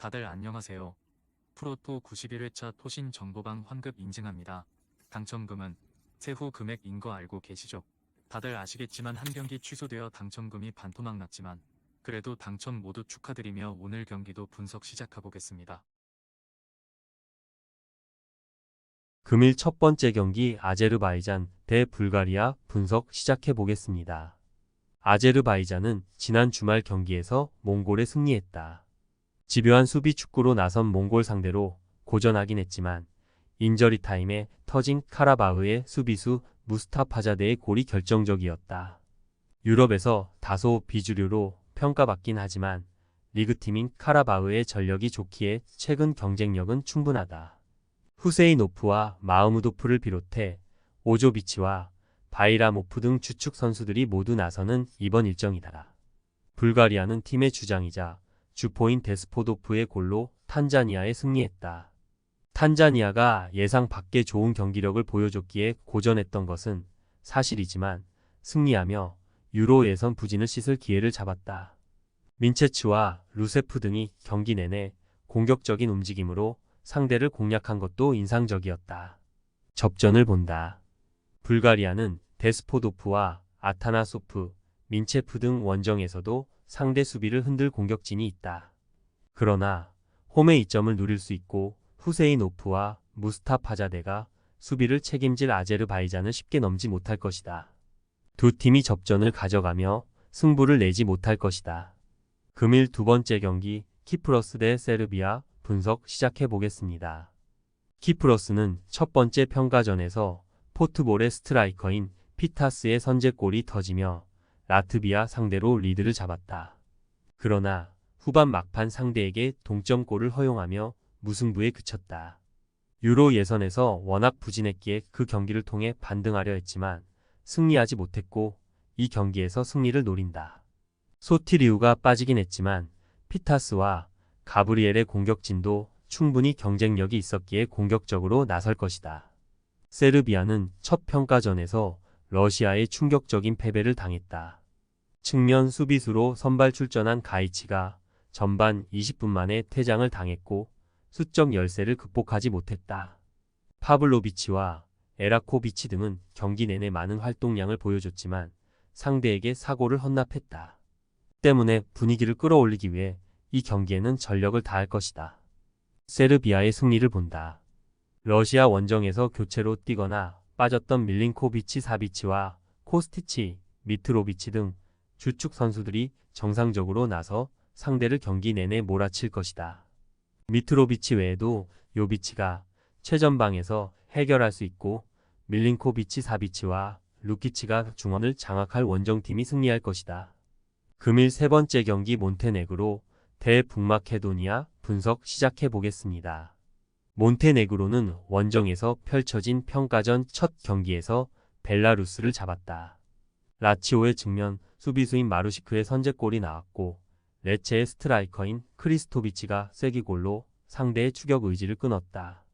다들 안녕하세요. 프로토 91회차 토신 정보방 환급 인증합니다. 당첨금은 세후 금액인 거 알고 계시죠? 다들 아시겠지만 한 경기 취소되어 당첨금이 반토막 났지만 그래도 당첨 모두 축하드리며 오늘 경기도 분석 시작해보겠습니다. 금일 첫 번째 경기 아제르바이잔 대 불가리아 분석 시작해 보겠습니다. 아제르바이잔은 지난 주말 경기에서 몽골에 승리했다. 집요한 수비 축구로 나선 몽골 상대로 고전하긴 했지만 인저리 타임에 터진 카라바흐의 수비수 무스타파자데의 골이 결정적이었다. 유럽에서 다소 비주류로 평가받긴 하지만 리그팀인 카라바흐의 전력이 좋기에 최근 경쟁력은 충분하다. 후세이노프와 마흐무도프를 비롯해 오조비치와 바이라모프 등 주축 선수들이 모두 나서는 이번 일정이다. 불가리아는 팀의 주장이자 주포인 데스포도프의 골로 탄자니아에 승리했다. 탄자니아가 예상 밖의 좋은 경기력을 보여줬기에 고전했던 것은 사실이지만 승리하며 유로 예선 부진을 씻을 기회를 잡았다. 민체츠와 루세프 등이 경기 내내 공격적인 움직임으로 상대를 공략한 것도 인상적이었다. 접전을 본다. 불가리아는 데스포도프와 아타나소프, 민체프 등 원정에서도 상대 수비를 흔들 공격진이 있다. 그러나 홈의 이점을 누릴 수 있고 후세이노프와 무스타파자데가 수비를 책임질 아제르바이잔을 쉽게 넘지 못할 것이다. 두 팀이 접전을 가져가며 승부를 내지 못할 것이다. 금일 두 번째 경기 키프러스 대 세르비아 분석 시작해 보겠습니다. 키프러스는 첫 번째 평가전에서 포트볼의 스트라이커인 피타스의 선제골이 터지며 라트비아 상대로 리드를 잡았다. 그러나 후반 막판 상대에게 동점골을 허용하며 무승부에 그쳤다. 유로 예선에서 워낙 부진했기에 그 경기를 통해 반등하려 했지만 승리하지 못했고 이 경기에서 승리를 노린다. 소티리우가 빠지긴 했지만 피타스와 가브리엘의 공격진도 충분히 경쟁력이 있었기에 공격적으로 나설 것이다. 세르비아는 첫 평가전에서 러시아의 충격적인 패배를 당했다. 측면 수비수로 선발 출전한 가이치가 전반 20분 만에 퇴장을 당했고 수적 열세를 극복하지 못했다. 파블로비치와 에라코비치 등은 경기 내내 많은 활동량을 보여줬지만 상대에게 사고를 헌납했다. 때문에 분위기를 끌어올리기 위해 이 경기에는 전력을 다할 것이다. 세르비아의 승리를 본다. 러시아 원정에서 교체로 뛰거나 빠졌던 밀린코비치 사비치와 코스티치, 미트로비치 등 주축 선수들이 정상적으로 나서 상대를 경기 내내 몰아칠 것이다. 미트로비치 외에도 요비치가 최전방에서 해결할 수 있고 밀린코비치 사비치와 루키치가 중원을 장악할 원정팀이 승리할 것이다. 금일 세 번째 경기 몬테네그로 대북마케도니아 분석 시작해 보겠습니다. 몬테네그로는 원정에서 펼쳐진 평가전 첫 경기에서 벨라루스를 잡았다. 라치오의 측면 수비수인 마루시크의 선제골이 나왔고 레체의 스트라이커인 크리스토비치가 쐐기골로 상대의 추격 의지를 끊었다.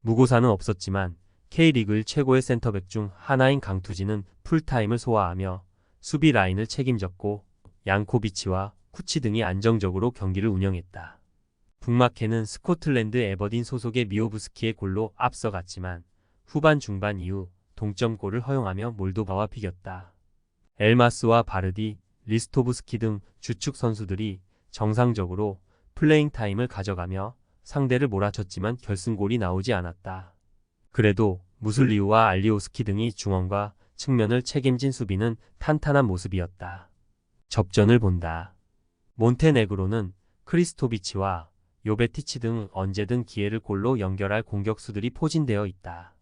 무고사는 없었지만 K리그 최고의 센터백 중 하나인 강투지는 풀타임을 소화하며 수비 라인을 책임졌고 양코비치와 쿠치 등이 안정적으로 경기를 운영했다. 북마케는 스코틀랜드 에버딘 소속의 미오브스키의 골로 앞서갔지만 후반 중반 이후 동점골을 허용하며 몰도바와 비겼다. 엘마스와 바르디, 리스토브스키 등 주축 선수들이 정상적으로 플레잉 타임을 가져가며 상대를 몰아쳤지만 결승골이 나오지 않았다. 그래도 무슬리우와 알리오스키 등이 중원과 측면을 책임진 수비는 탄탄한 모습이었다. 접전을 본다. 몬테네그로는 크리스토비치와 요베티치 등 언제든 기회를 골로 연결할 공격수들이 포진되어 있다.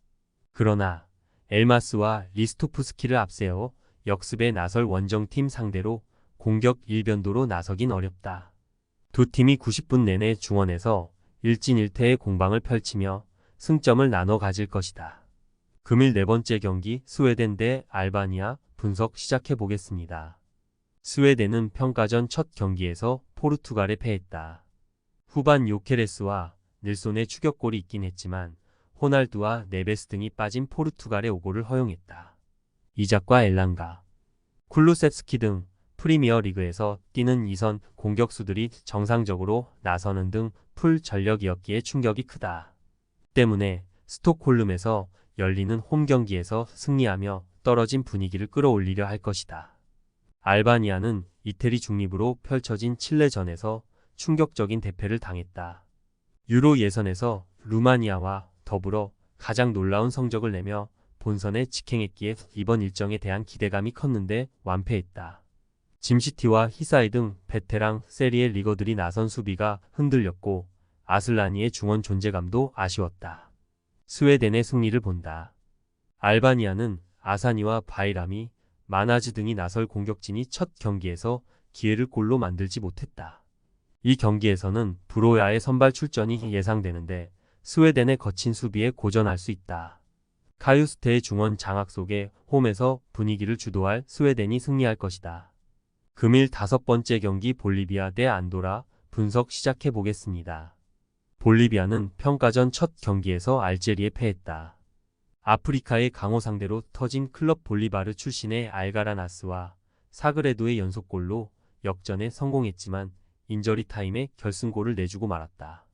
그러나 엘마스와 리스토프스키를 앞세워 역습에 나설 원정팀 상대로 공격 일변도로 나서긴 어렵다. 두 팀이 90분 내내 중원에서 1진 1패의 공방을 펼치며 승점을 나눠 가질 것이다. 금일 네 번째 경기 스웨덴 대 알바니아 분석 시작해 보겠습니다. 스웨덴은 평가전 첫 경기에서 포르투갈에 패했다. 후반 요케레스와 닐손의 추격골이 있긴 했지만 호날두와 네베스 등이 빠진 포르투갈의 오고를 허용했다. 이작과 엘랑가, 쿨루셉스키 등 프리미어 리그에서 뛰는 이선 공격수들이 정상적으로 나서는 등 풀 전력이었기에 충격이 크다. 때문에 스톡홀름에서 열리는 홈 경기에서 승리하며 떨어진 분위기를 끌어올리려 할 것이다. 알바니아는 이태리 중립으로 펼쳐진 칠레전에서 충격적인 대패를 당했다. 유로 예선에서 루마니아와 더불어 가장 놀라운 성적을 내며 본선에 직행했기에 이번 일정에 대한 기대감이 컸는데 완패했다. 짐시티와 히사이 등 베테랑 세리의 리거들이 나선 수비가 흔들렸고 아슬라니의 중원 존재감도 아쉬웠다. 스웨덴의 승리를 본다. 알바니아는 아사니와 바이람이 마나즈 등이 나설 공격진이 첫 경기에서 기회를 골로 만들지 못했다. 이 경기에서는 브로야의 선발 출전이 예상되는데 스웨덴의 거친 수비에 고전할 수 있다. 카유스테의 중원 장악 속에 홈에서 분위기를 주도할 스웨덴이 승리할 것이다. 금일 다섯 번째 경기 볼리비아 대 안도라 분석 시작해 보겠습니다. 볼리비아는 평가전 첫 경기에서 알제리에 패했다. 아프리카의 강호 상대로 터진 클럽 볼리바르 출신의 알가라나스와 사그레도의 연속골로 역전에 성공했지만 인저리 타임에 결승골을 내주고 말았다.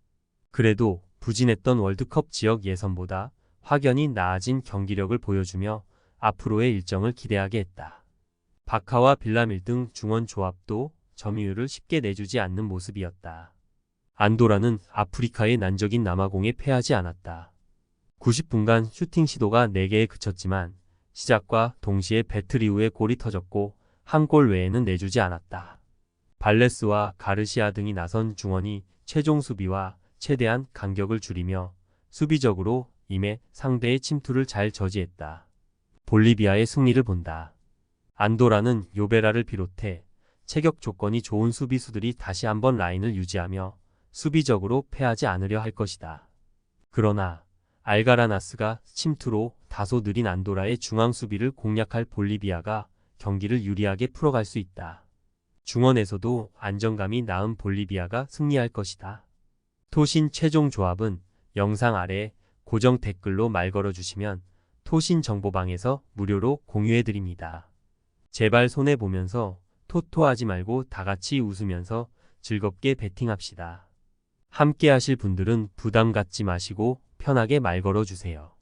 그래도 부진했던 월드컵 지역 예선보다 확연히 나아진 경기력을 보여주며 앞으로의 일정을 기대하게 했다. 바카와 빌라밀 등 중원 조합도 점유율을 쉽게 내주지 않는 모습이었다. 안도라는 아프리카의 난적인 남아공에 패하지 않았다. 90분간 슈팅 시도가 4개에 그쳤지만 시작과 동시에 배틀 이후에 골이 터졌고 한 골 외에는 내주지 않았다. 발레스와 가르시아 등이 나선 중원이 최종 수비와 최대한 간격을 줄이며 수비적으로 임해 상대의 침투를 잘 저지했다. 볼리비아의 승리를 본다. 안도라는 요베라를 비롯해 체격 조건이 좋은 수비수들이 다시 한번 라인을 유지하며 수비적으로 패하지 않으려 할 것이다. 그러나 알가라나스가 침투로 다소 느린 안도라의 중앙 수비를 공략할 볼리비아가 경기를 유리하게 풀어갈 수 있다. 중원에서도 안정감이 나은 볼리비아가 승리할 것이다. 토신 최종 조합은 영상 아래 고정 댓글로 말 걸어주시면 토신 정보방에서 무료로 공유해드립니다. 제발 손해보면서 토토하지 말고 다 같이 웃으면서 즐겁게 베팅합시다. 함께 하실 분들은 부담 갖지 마시고 편하게 말 걸어주세요.